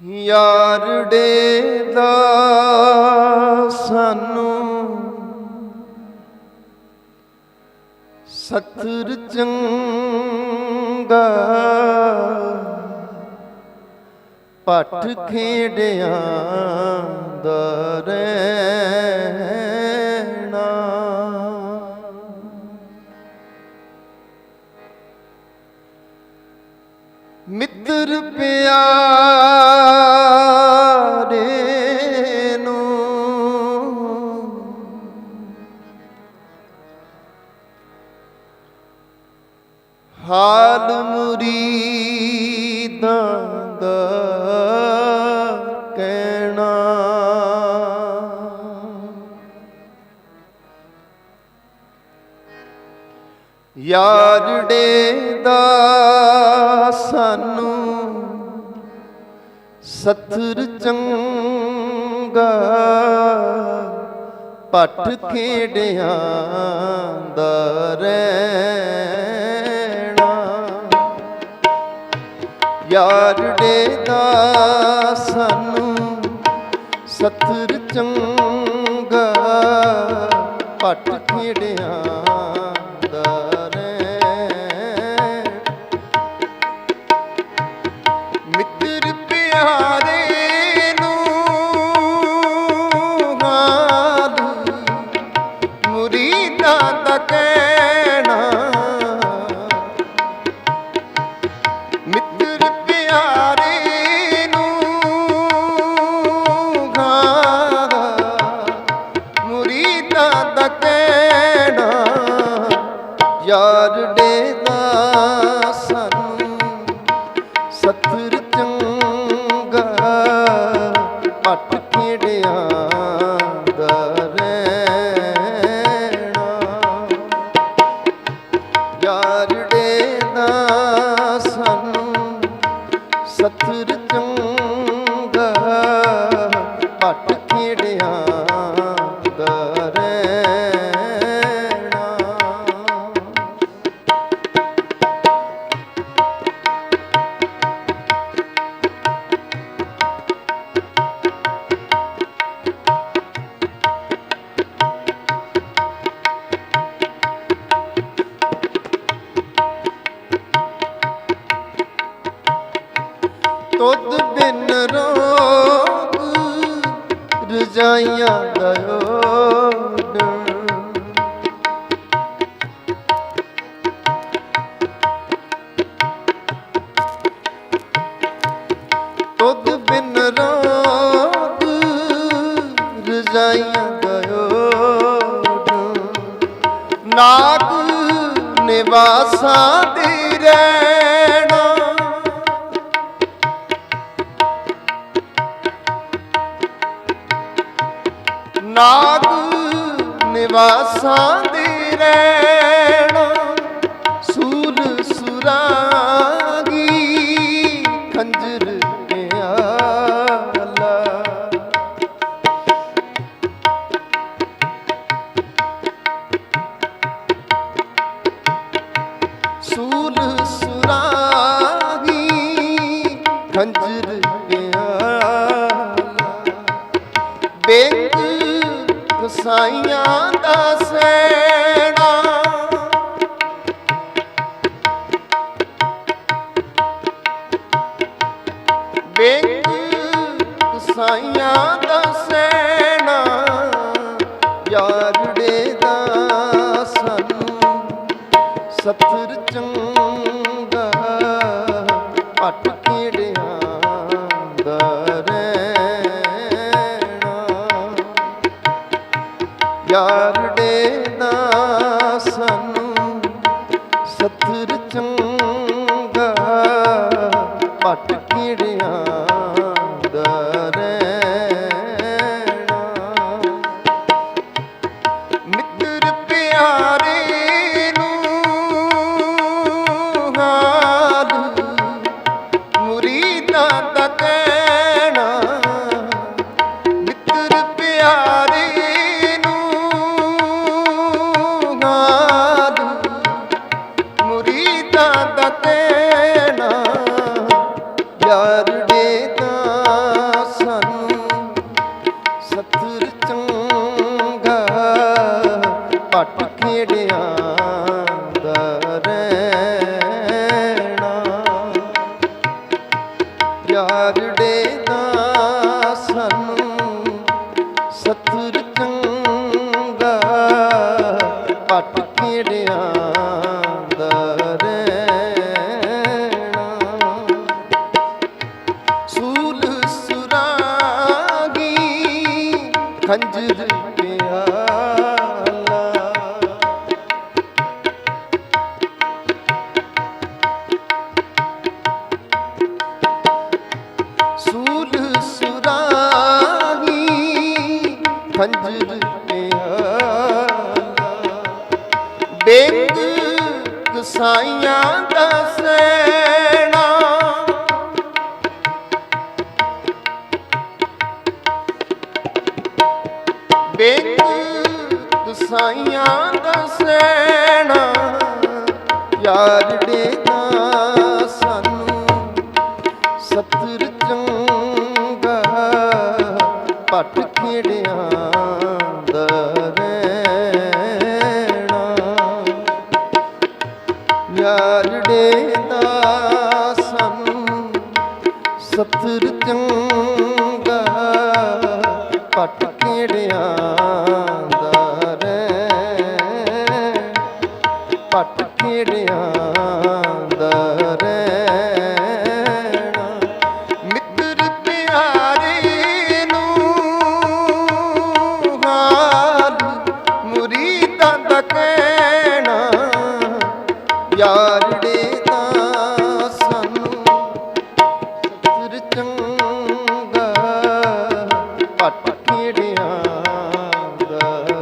ਯਾਰੜੇ ਦਾ ਸਾਨੂੰ ਸਤਰ ਚੰਗਾ ਪੱਠ ਖੇਡਿਆਂ ਦਾ ਰਹਿਣਾ। ਮਿੱਤਰ ਪਿਆਰੇ ਹਾਲ ਮੁਰੀਦਾਂ ਦਾ ਕਹਿਣਾ। ਯਾਰੜੇ ਦਾ ਸਾਨੂੰ ਸਤਰ ਚੰਗਾ ਪੱਠ ਖੇਡਿਆਂ ਦਾ ਰਹਿਣਾ ਯਾਰੜੇ ਦਾ ਸਾਨੂੰ ਸਤਰ ਚੰਗਾ ਮੁਰੀਦਾਂ ਦਾ ਕਹਿਣਾ ਯਾਰੜੇ ਦਾ ਸਾਨੂੰ ਸਤਰ ਚੰਗਾ ਪੱਟ ਖੇੜਿਆਂ ਦਾ ਰਹਿਣਾ ਦਾ ਸਾਨੂੰ ਸਤਰ ਚੰਗਾ ਪੱਟ ਖੇੜਿਆਂ ਰਜਾਈਆਂ ਗਇਓ ਤੁਧ ਬਿਨ ਰੋਗ ਰਜਾਈਆਂ ਗਇਓ ਨਾਗ ਨਿਵਾਸਾਂ ਦੀ ਰਹਿਣਾ ਨਾਗ ਨਿਵਾਸਾਂ ਦੀ ਰਹਿਣਾ ਸਾਈਆਂ ਦਾ ਸੈਣਾ। ਬੇਕ ਕਸਾਈਆਂ ਦਾ ਸੈਣਾ ਯਾਰੜੇ ਦਾ ਸਾਨੂੰ ਸਤਰ ਚੰਗਾ ਪੱਟ ਪਿਆਰ ਦੇਦਾ ਸਾਨੂੰ ਸਤਰ ਚੰਗਾ ਪਟ ਦਾ ਸਾਈਆਂ ਦਾ ਸੈਣਾ। ਬੇਗ ਕਸਾਈਆਂ ਦਾ ਸੈਣਾ ਯਾਰ ਦੇ ਸਾਨੂੰ ਸਤਿਰ ਚੰਗਾ ਪਟ ਖੇੜਿਆਂ ਯਾਰੜੇ ਦਾ ਸਾਨੂੰ ਸਤਿਰ ਚੰਗਾ ਪਟ ਖੇੜਿਆਂ ਦਾ ਰਹਿ? ਪਟ ਖੇੜਿਆਂ ਉਜਾੜੜੇ ਤਾਂ ਸਾਨੂੰ ਸਤਿਰ ਚੰਗਾ ਪਟ ਪੀੜਿਆਂ ਦਾ